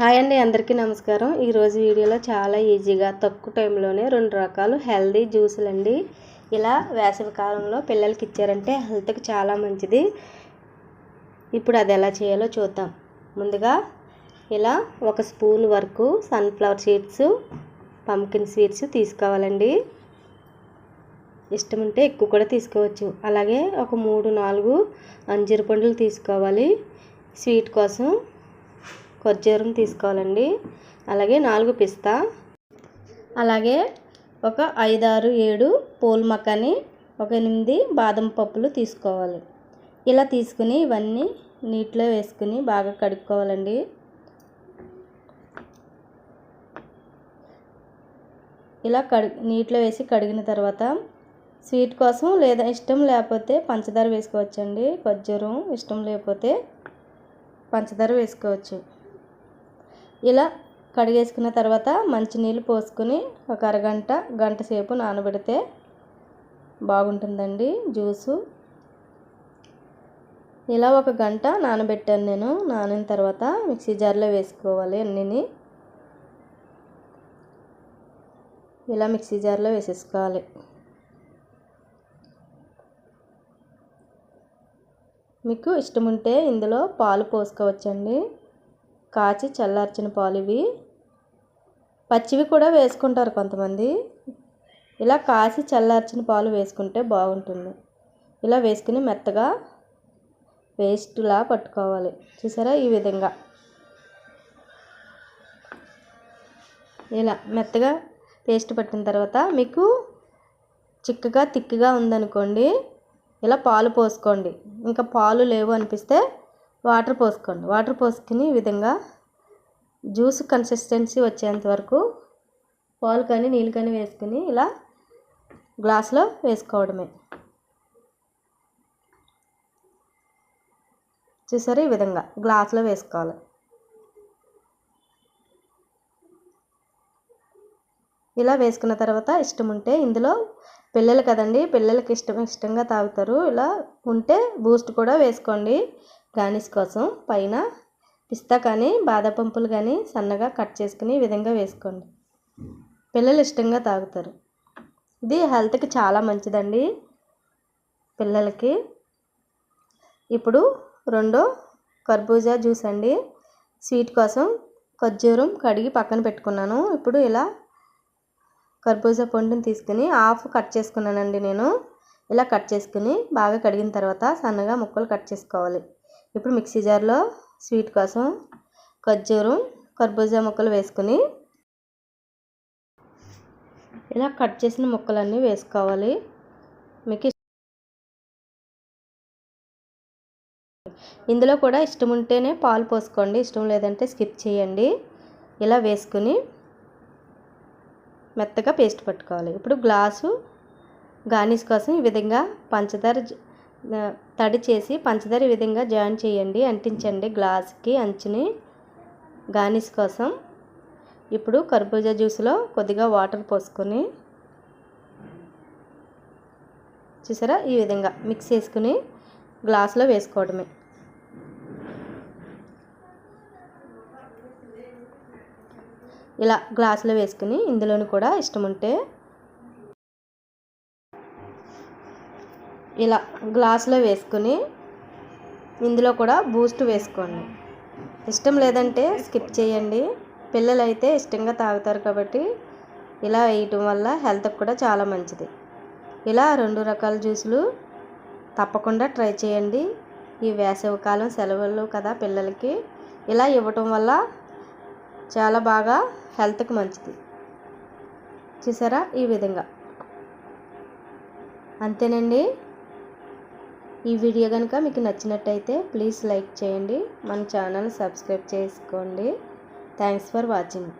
Hi అండి అందరికీ నమస్కారం. ఈరోజు వీడియోలో చాలా ఈజీగా తక్కువ టైంలోనే రెండు రకాలు హెల్దీ జ్యూసులు అండి ఇలా వేసవి కాలంలో పిల్లలకి ఇచ్చారంటే హెల్త్కి చాలా మంచిది. ఇప్పుడు అది ఎలా చేయాలో చూద్దాం. ముందుగా ఇలా ఒక స్పూన్ వరకు సన్ఫ్లవర్ సీడ్స్ పంకిన్ స్వీట్స్ తీసుకోవాలండి. ఇష్టం ఉంటే ఎక్కువ కూడా తీసుకోవచ్చు. అలాగే ఒక మూడు నాలుగు అంజీర పండ్లు తీసుకోవాలి. స్వీట్ కోసం ఖర్జూరం తీసుకోవాలండి. అలాగే నాలుగు పిస్తా. అలాగే ఒక ఐదారు ఏడు పూల్ మకాని ఒక ఎనిమిది బాదం పప్పులు తీసుకోవాలి. ఇలా తీసుకుని ఇవన్నీ నీటిలో వేసుకుని బాగా కడుక్కోవాలండి. ఇలా కడి నీటిలో వేసి కడిగిన తర్వాత స్వీట్ కోసం లేదా ఇష్టం లేకపోతే పంచదార వేసుకోవచ్చండి. ఖర్జూరం ఇష్టం లేకపోతే పంచదార వేసుకోవచ్చు. ఇలా కడిగేసుకున్న తర్వాత మంచినీళ్ళు పోసుకుని ఒక అరగంట గంట సేపు నానబెడితే బాగుంటుందండి జ్యూసు. ఇలా ఒక గంట నానబెట్టాను నేను. నానిన తర్వాత మిక్సీ జార్లో వేసుకోవాలి అన్నిని. ఇలా మిక్సీ జార్లో వేసేసుకోవాలి. మీకు ఇష్టం ఉంటే ఇందులో పాలు పోసుకోవచ్చండి. కాచి చల్లార్చిన పాలు ఇవి పచ్చివి కూడా వేసుకుంటారు కొంతమంది. ఇలా కాచి చల్లార్చిన పాలు వేసుకుంటే బాగుంటుంది. ఇలా వేసుకుని మెత్తగా పేస్ట్లా పట్టుకోవాలి. చూసారా ఈ విధంగా? ఇలా మెత్తగా పేస్ట్ పట్టిన తర్వాత మీకు చిక్కగా తిక్కగా ఉందనుకోండి ఇలా పాలు పోసుకోండి. ఇంకా పాలు లేవు అనిపిస్తే వాటర్ పోసుకోండి. వాటర్ పోసుకుని ఈ విధంగా జ్యూస్ కన్సిస్టెన్సీ వచ్చేంత వరకు పాలు కానీ నీళ్ళు కానీ వేసుకుని ఇలా గ్లాస్లో వేసుకోవడమే. చూసారు ఈ విధంగా గ్లాస్లో వేసుకోవాలి. ఇలా వేసుకున్న తర్వాత ఇష్టం ఉంటే ఇందులో పిల్లలు కదండి పిల్లలకి ఇష్టం ఇష్టంగా తాగుతారు. ఇలా ఉంటే బూస్ట్ కూడా వేసుకోండి. గార్నిష్ కోసం పైన పిస్తా కానీ బాదపంపులు కానీ సన్నగా కట్ చేసుకుని ఈ విధంగా వేసుకోండి. పిల్లలు ఇష్టంగా తాగుతారు. ఇది హెల్త్కి చాలా మంచిదండి పిల్లలకి. ఇప్పుడు రెండో కర్బూజా జ్యూస్ అండి. స్వీట్ కోసం ఖర్జూరం కడిగి పక్కన పెట్టుకున్నాను. ఇప్పుడు ఇలా కర్బూజా పండుని తీసుకుని హాఫ్ కట్ చేసుకున్నానండి నేను. ఇలా కట్ చేసుకుని బాగా కడిగిన తర్వాత సన్నగా ముక్కలు కట్ చేసుకోవాలి. ఇప్పుడు మిక్సీ జార్లో స్వీట్ కోసం ఖర్జూరం కర్బూజా ముక్కలు వేసుకుని ఇలా కట్ చేసిన ముక్కలన్నీ వేసుకోవాలి. మీకు ఇందులో కూడా ఇష్టం ఉంటేనే పాలు పోసుకోండి ఇష్టం లేదంటే స్కిప్ చేయండి. ఇలా వేసుకుని మెత్తగా పేస్ట్ పట్టుకోవాలి. ఇప్పుడు గ్లాసు గార్నిష్ కోసం ఈ విధంగా పంచదార తడి చేసి పంచదార ఈ విధంగా జాయిన్ చేయండి. అంటించండి గ్లాస్కి అంచుని గార్నిష్ కోసం. ఇప్పుడు కర్బూజా జ్యూస్లో కొద్దిగా వాటర్ పోసుకొని చూసారా? ఈ విధంగా మిక్స్ చేసుకుని గ్లాస్లో వేసుకోవడమే. ఇలా గ్లాసులో వేసుకుని ఇందులోని కూడా ఇష్టం ఉంటే ఇలా గ్లాసులో వేసుకుని ఇందులో కూడా బూస్ట్ వేసుకోండి. ఇష్టం లేదంటే స్కిప్ చేయండి. పిల్లలు అయితే ఇష్టంగా తాగుతారు కాబట్టి ఇలా వేయటం వల్ల హెల్త్కి కూడా చాలా మంచిది. ఇలా రెండు రకాల జ్యూసులు తప్పకుండా ట్రై చేయండి. ఈ వేసవికాలం సెలవులు కదా పిల్లలకి. ఇలా ఇవ్వటం వల్ల చాలా బాగా హెల్త్కి మంచిది. చూసారా ఈ విధంగా? అంతేనండి. ఈ వీడియో కనుక మీకు నచ్చినట్టయితే ప్లీజ్ లైక్ చేయండి. మన ఛానల్ సబ్స్క్రైబ్ చేసుకోండి. Thanks for watching.